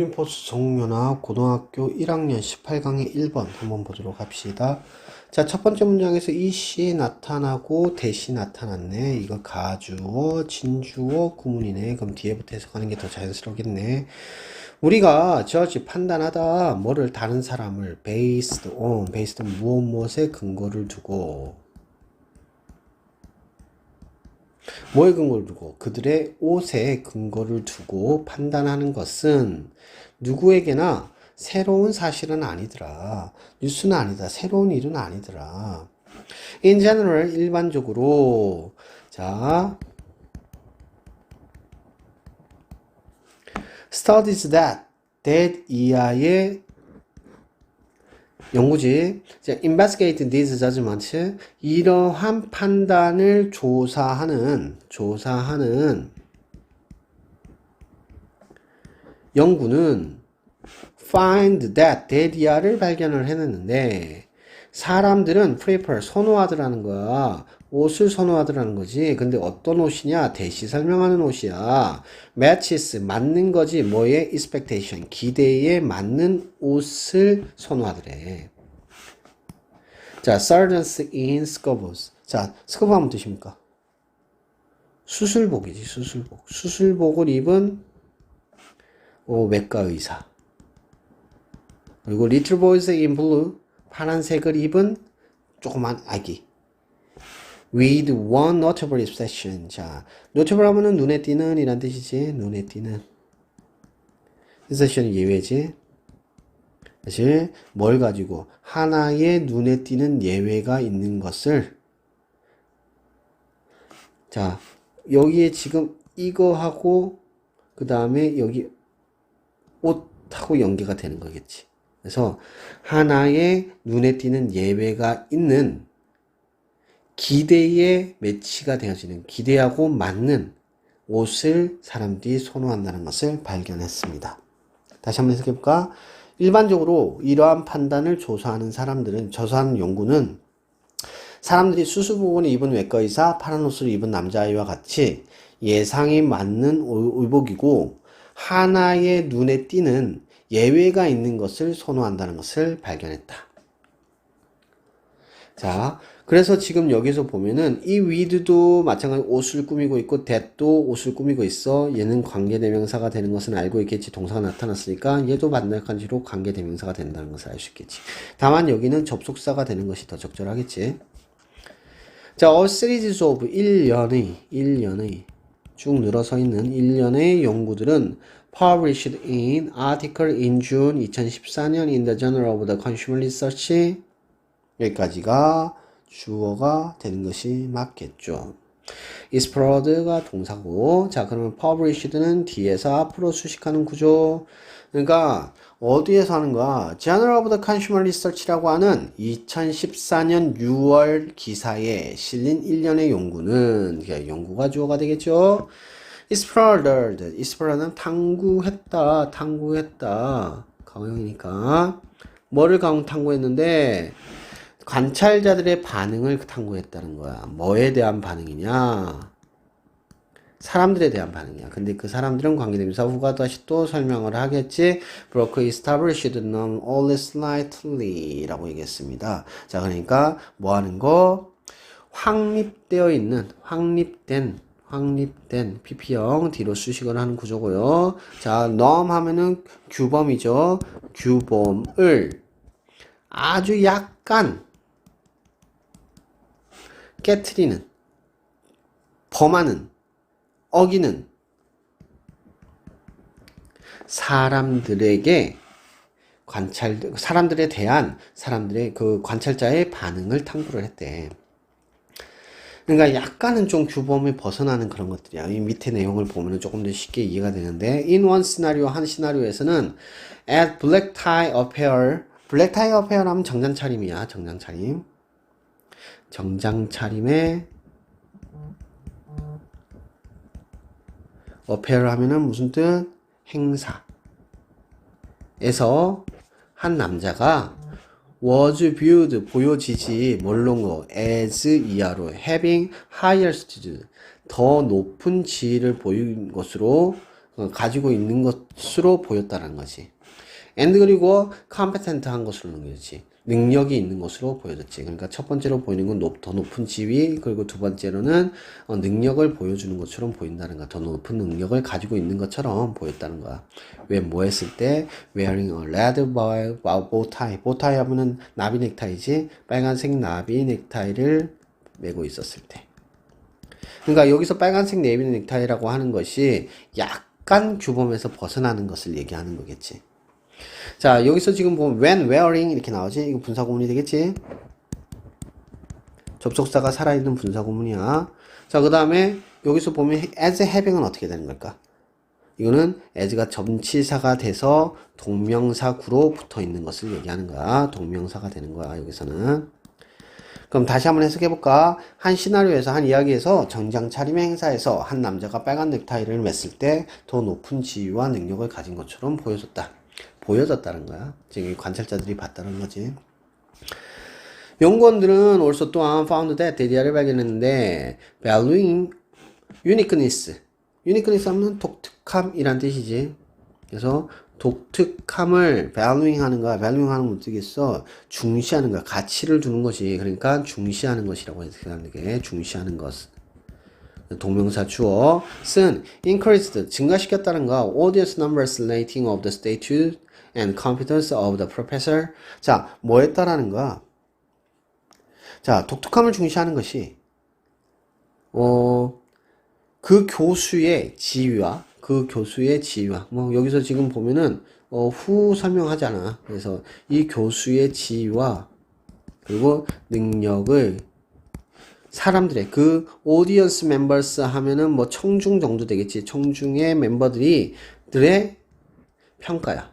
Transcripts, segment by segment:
올림포스 정용연합 고등학교 1학년 18강의 1번 한번 보도록 합시다. 자, 첫 번째 문장에서 이시 나타나고 대시 나타났네. 이거 가주어, 진주어, 구문이네. 그럼 뒤에부터 해석하는 게 더 자연스럽겠네. 우리가 저지 판단하다 뭐를 다른 사람을 based on, based on 무엇 무엇에 근거를 두고 뭐에 근거를 두고 그들의 옷에 근거를 두고 판단하는 것은 누구에게나 새로운 사실은 아니더라. 뉴스는 아니다. 새로운 일은 아니더라. In general, 일반적으로 자 studies that that 이하의 연구지. 자, investigate these judgments. 이러한 판단을 조사하는, 조사하는 연구는 find that, that이야를 발견을 해냈는데, 사람들은 prefer, 선호하더라는 거야. 옷을 선호하더라는 거지. 근데 어떤 옷이냐? 대시 설명하는 옷이야. matches, 맞는 거지. 뭐에? expectation, 기대에 맞는 옷을 선호하더래. 자, sergeants in scrubs. 자, 스커브 하면 뜻입니까? 수술복이지, 수술복. 수술복을 입은 어, 외과 의사. 그리고 little boys in blue, 파란색을 입은 조그만 아기. With one notable exception. 자, notable 하면은 눈에 띄는 이란 뜻이지. 눈에 띄는. exception은 예외지. 사실 뭘 가지고 하나의 눈에 띄는 예외가 있는 것을 자, 여기에 지금 이거하고 그 다음에 여기 옷하고 연계가 되는 거겠지. 그래서 하나의 눈에 띄는 예외가 있는 기대에 매치가 되어지는 기대하고 맞는 옷을 사람들이 선호한다는 것을 발견했습니다. 다시 한번 해석해 볼까? 일반적으로 이러한 판단을 조사하는 사람들은, 조사하는 연구는 사람들이 수술복을 입은 외과 의사, 파란 옷을 입은 남자아이와 같이 예상이 맞는 의복이고 하나의 눈에 띄는 예외가 있는 것을 선호한다는 것을 발견했다. 자, 그래서 지금 여기서 보면은 이 위드도 마찬가지 옷을 꾸미고 있고 that도 옷을 꾸미고 있어. 얘는 관계대명사가 되는 것은 알고 있겠지. 동사가 나타났으니까 얘도 마찬가지로 관계대명사가 된다는 것을 알 수 있겠지. 다만 여기는 접속사가 되는 것이 더 적절하겠지. 자, a series of 1년의 1년의 쭉 늘어서 있는 1년의 연구들은 published in article in June 2014년 in the Journal of the Consumer Research 여기까지가 주어가 되는 것이 맞겠죠. explored가 동사고. 자 그러면 published는 뒤에서 앞으로 수식하는 구조. 그러니까 어디에서 하는가 Journal of the Consumer Research라고 하는 2014년 6월 기사에 실린 1년의 연구는 연구가 주어가 되겠죠. explored explored는 탐구했다 탐구했다. 강형이니까. 뭐를 강 탐구했는데 관찰자들의 반응을 탐구했다는 거야. 뭐에 대한 반응이냐? 사람들에 대한 반응이야. 근데 그 사람들은 관계대명사 후가 다시 또 설명을 하겠지. broke established known only slightly 라고 얘기했습니다. 자, 그러니까 뭐 하는 거? 확립되어 있는, 확립된, 확립된 PP형 뒤로 수식을 하는 구조고요. 자, 넘 하면은 규범이죠. 규범을 아주 약간 깨트리는, 범하는, 어기는 사람들에게 관찰, 사람들에 대한 사람들의 그 관찰자의 반응을 탐구를 했대. 그러니까 약간은 좀 규범에 벗어나는 그런 것들이야. 이 밑에 내용을 보면 조금 더 쉽게 이해가 되는데, in one scenario, 한 시나리오에서는 at black tie affair, black tie affair 하면 정장 차림이야, 정장 차림. 정장 차림에 어페어를 하면은 무슨 뜻? 행사. 에서 한 남자가 was viewed 보여지지 뭘로 as 이하로 having higher status 더 높은 지위를 보인 것으로 어, 가지고 있는 것으로 보였다는 거지. and 그리고 competent한 것으로 넘겨졌지. 능력이 있는 것으로 보여졌지. 그러니까 첫 번째로 보이는 건 높, 더 높은 지위, 그리고 두 번째로는 어, 능력을 보여주는 것처럼 보인다는 거야. 더 높은 능력을 가지고 있는 것처럼 보였다는 거야. 왜 뭐 했을 때 wearing a red bow, bow tie. bow tie 하면은 나비 넥타이지. 빨간색 나비 넥타이를 메고 있었을 때. 그러니까 여기서 빨간색 네이비 넥타이라고 하는 것이 약간 규범에서 벗어나는 것을 얘기하는 거겠지. 자, 여기서 지금 보면 when wearing 이렇게 나오지? 이거 분사구문이 되겠지? 접속사가 살아있는 분사구문이야. 자, 그 다음에 여기서 보면 as having은 어떻게 되는 걸까? 이거는 as가 점치사가 돼서 동명사 구로 붙어 있는 것을 얘기하는 거야. 동명사가 되는 거야, 여기서는. 그럼 다시 한번 해석해 볼까? 한 시나리오에서 한 이야기에서 정장 차림 행사에서 한 남자가 빨간 넥타이를 맸을 때 더 높은 지위와 능력을 가진 것처럼 보여졌다. 보여졌다는 거야. 지금 이 관찰자들이 봤다는 거지. 연구원들은 also 또한 found that 데디아를 발견했는데 valuing uniqueness uniqueness 하면 독특함이란 뜻이지. 그래서 독특함을 valuing 하는 거야. valuing 하는 건 어떻겠어? 중시하는 거야. 가치를 두는 것이. 그러니까 중시하는 것이라고 해석하는 게 중시하는 것. 동명사 주어 쓴 increased 증가시켰다는 거 audience numbers rating of the statute and competence of the professor. 자 뭐 했다라는 거야? 자 독특함을 중시하는 것이 어 그 교수의 지위와 그 교수의 지위와 뭐 여기서 지금 보면은 어, 후 설명하잖아. 그래서 이 교수의 지위와 그리고 능력을 사람들의 그 오디언스 멤버스 하면은 뭐 청중 정도 되겠지. 청중의 멤버들이 들의 평가야.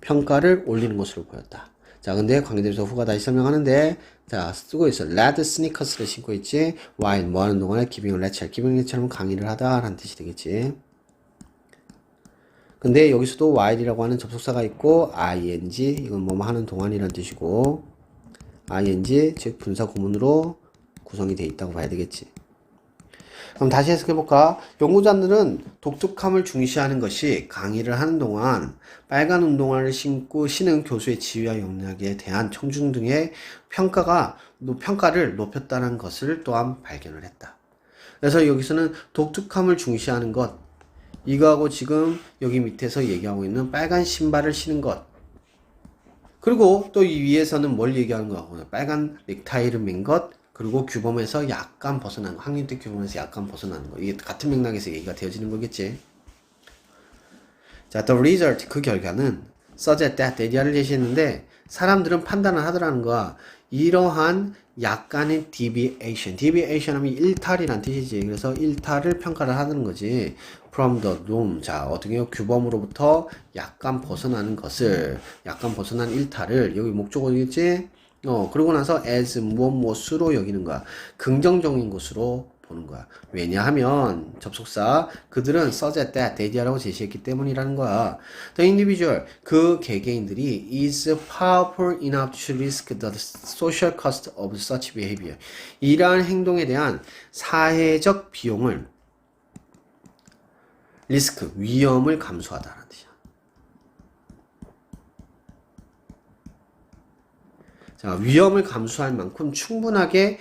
평가를 올리는 것으로 보였다. 자, 근데 관계대명사 후가 다시 설명하는데 자, 쓰고 있어. 레드 스니커스를 신고 있지. 와인 뭐 하는 동안에 기빙을 레첼. 기빙 레첼은 강의를 하다 라는 뜻이 되겠지. 근데 여기서도 while이라고 하는 접속사가 있고 ing 이건 뭐뭐 하는 동안이라는 뜻이고 ing 즉 분사 구문으로 구성이 되어 있다고 봐야 되겠지. 그럼 다시 해석해볼까? 연구자들은 독특함을 중시하는 것이 강의를 하는 동안 빨간 운동화를 신고 신은 교수의 지위와 역량에 대한 청중 등의 평가가, 평가를 높였다는 것을 또한 발견을 했다. 그래서 여기서는 독특함을 중시하는 것, 이거하고 지금 여기 밑에서 얘기하고 있는 빨간 신발을 신은 것, 그리고 또 이 위에서는 뭘 얘기하는 거고 빨간 넥타이를 맨 것, 그리고 규범에서 약간 벗어난 거, 학년대 규범에서 약간 벗어나는 거. 이게 같은 맥락에서 얘기가 되어지는 거겠지. 자, the result, 그 결과는 that 데디아를 제시했는데 사람들은 판단을 하더라는 거야. 이러한 약간의 deviation, deviation 하면 일탈이란 뜻이지. 그래서 일탈을 평가를 하는 거지. from the norm. 자, 어떻게 해요? 규범으로부터 약간 벗어나는 것을, 약간 벗어난 일탈을, 여기 목적어겠지? 어, 그러고 나서 as 무엇 무엇으로 여기는 거야. 긍정적인 것으로 보는 거야. 왜냐하면 접속사 그들은 suggest that 데디아라고 제시했기 때문이라는 거야. The individual 그 개개인들이 is powerful enough to risk the social cost of such behavior. 이러한 행동에 대한 사회적 비용을 리스크 위험을 감수하다는 뜻이야. 자, 위험을 감수할 만큼 충분하게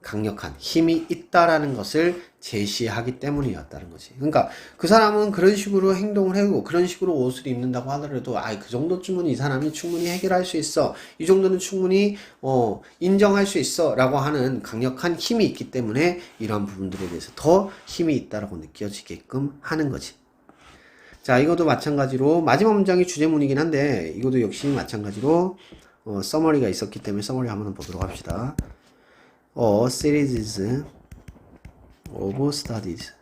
강력한 힘이 있다라는 것을 제시하기 때문이었다는 거지. 그러니까 그 사람은 그런 식으로 행동을 하고 그런 식으로 옷을 입는다고 하더라도 아, 그 정도쯤은 이 사람이 충분히 해결할 수 있어. 이 정도는 충분히 어, 인정할 수 있어라고 하는 강력한 힘이 있기 때문에 이러한 부분들에 대해서 더 힘이 있다라고 느껴지게끔 하는 거지. 자, 이것도 마찬가지로 마지막 문장이 주제문이긴 한데 이것도 역시 마찬가지로 어, 서머리가 있었기 때문에 서머리 한번 보도록 합시다. 어, series of studies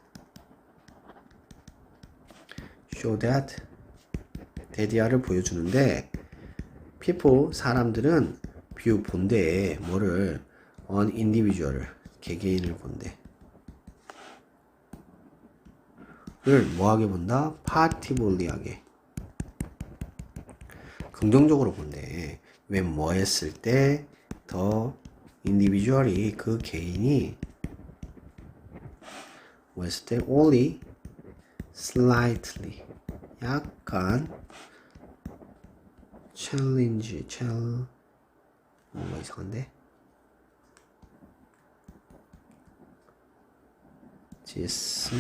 show that 데디아를 보여주는데 people 사람들은 view 본대에 뭐를 on individual 개개인을 본대. 를 뭐하게 본다? 파티볼리하게 긍정적으로 본대. 왜뭐 했을 때더 인디비주얼이 그 개인이 뭐 했을 때 only slightly 약간 challenge chal 뭔가 이상한데 this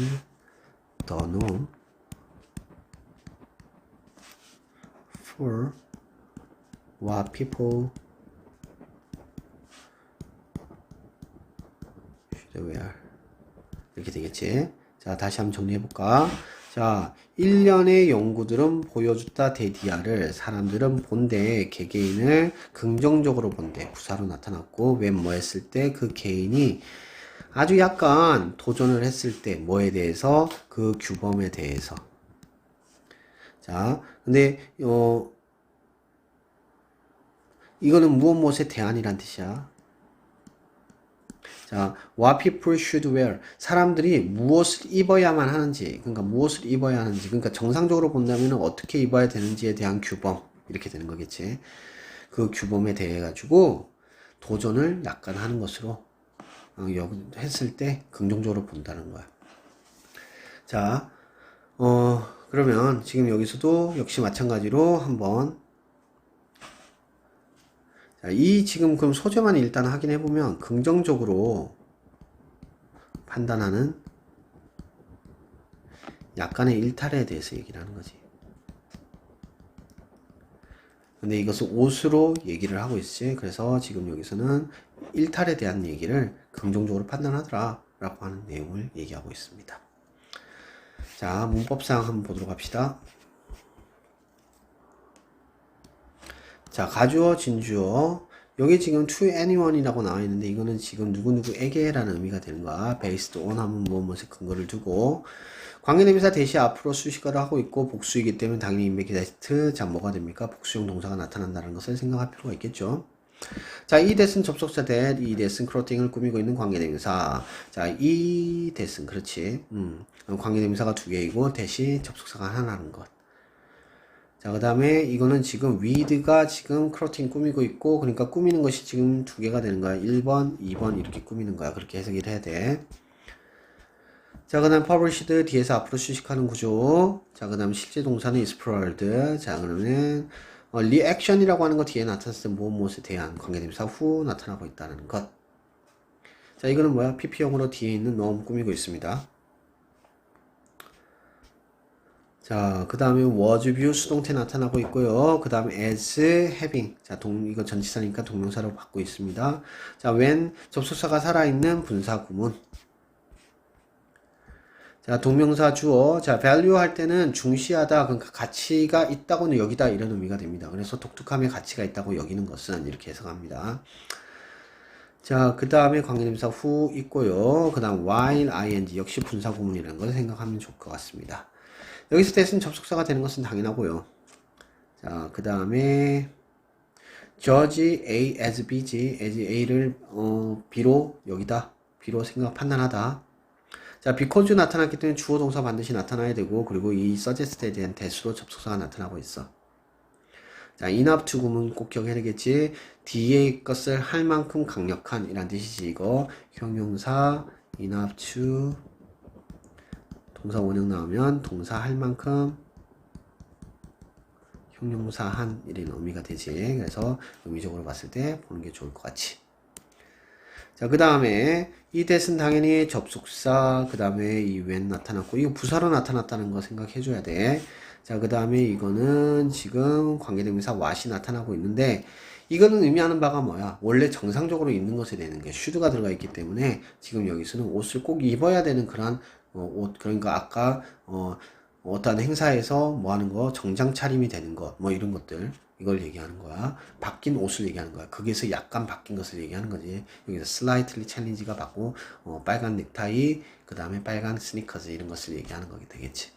the norm for what people 이렇게 되겠지. 자, 다시 한번 정리해 볼까? 자, 1년의 연구들은 보여줬다 데디아를. 사람들은 본데 개개인을 긍정적으로 본데 부사로 나타났고 왜뭐 했을 때 그 개인이 아주 약간 도전을 했을 때 뭐에 대해서? 그 규범에 대해서. 자, 근데 어 이거는 무엇 무엇에 대한이란 뜻이야. 자, what people should wear. 사람들이 무엇을 입어야만 하는지, 그러니까 무엇을 입어야 하는지, 그러니까 정상적으로 본다면 어떻게 입어야 되는지에 대한 규범. 이렇게 되는 거겠지. 그 규범에 대해 가지고 도전을 약간 하는 것으로 어, 여- 했을 때 긍정적으로 본다는 거야. 자, 어, 그러면 지금 여기서도 역시 마찬가지로 한번 자, 이 지금 그럼 소재만 일단 확인해 보면 긍정적으로 판단하는 약간의 일탈에 대해서 얘기를 하는 거지. 근데 이것은 옷으로 얘기를 하고 있지. 그래서 지금 여기서는 일탈에 대한 얘기를 긍정적으로 판단하더라. 라고 하는 내용을 얘기하고 있습니다. 자, 문법상 한번 보도록 합시다. 자, 가주어, 진주어. 여기 지금 to anyone이라고 나와 있는데 이거는 지금 누구누구에게라는 의미가 되는 거야. based on 하면 무엇 무엇에 근거를 두고 관계대명사 대시 앞으로 수식어를 하고 있고 복수이기 때문에 당연히 인베키다이트 자 뭐가 됩니까? 복수형 동사가 나타난다는 것을 생각할 필요가 있겠죠. 자, 이 대은 접속사 대, 이 대은 크로팅을 꾸미고 있는 관계대명사. 자, 이 대은 그렇지. 음, 관계대명사가 두 개이고 대시 접속사가 하나라는 것. 자, 그 다음에 이거는 지금 with가 지금 크로팅 꾸미고 있고, 그러니까 꾸미는 것이 지금 두 개가 되는 거야. 1번, 2번 이렇게 꾸미는 거야. 그렇게 해석을 해야 돼. 자, 그 다음 published 뒤에서 앞으로 수식하는 구조. 자, 그 다음 실제 동사는 explored. 자, 그러면 어, 리액션이라고 하는 거 뒤에 나타났을 때 무엇 무엇에 대한 관계대명사 후 나타나고 있다는 것. 자, 이거는 뭐야? PP형으로 뒤에 있는 너무 꾸미고 있습니다. 자, 그 다음에 was view 수동태 나타나고 있고요. 그 다음에 as having. 자, 동, 이거 전치사니까 동명사로 받고 있습니다. 자, when 접속사가 살아있는 분사 구문. 자, 동명사 주어. 자, value 할 때는 중시하다, 그러니까 가치가 있다고는 여기다 이런 의미가 됩니다. 그래서 독특함의 가치가 있다고 여기는 것은 이렇게 해석합니다. 자, 그 다음에 관계대명사 후 있고요. 그 다음 while ing 역시 분사 구문이라는 걸 생각하면 좋을 것 같습니다. 여기서 대신 접속사가 되는 것은 당연하고요. 자, 그 다음에 judge A as B지, as A를 어, B로 여기다 B로 생각 판단하다. 자, because 나타났기 때문에 주어 동사 반드시 나타나야 되고 그리고 이 suggest에 대한 대수로 접속사가 나타나고 있어. 자, enough to 구문 꼭 기억해야 되겠지. 뒤에 것을 할 만큼 강력한 이란 뜻이지 이거. 형용사 enough to 동사 원형 나오면 동사 할 만큼 형용사 한 이런 의미가 되지. 그래서 의미적으로 봤을 때 보는 게 좋을 것 같지. 자, 그 다음에 이 대은 당연히 접속사, 그 다음에 이 when 나타났고, 이거 부사로 나타났다는 거 생각해 줘야 돼. 자, 그 다음에 이거는 지금 관계대명사 what이 나타나고 있는데, 이거는 의미하는 바가 뭐야? 원래 정상적으로 입는 것에 되는 게 should가 들어가 있기 때문에 지금 여기서는 옷을 꼭 입어야 되는 그런 어, 옷, 그러니까 아까 어, 어떤 행사에서 뭐 하는 거, 정장 차림이 되는 것, 뭐 이런 것들, 이걸 얘기하는 거야. 바뀐 옷을 얘기하는 거야. 거기서 약간 바뀐 것을 얘기하는 거지. 여기서 slightly challenge가 받고, 어, 빨간 넥타이, 그 다음에 빨간 스니커즈 이런 것을 얘기하는 거게 되겠지.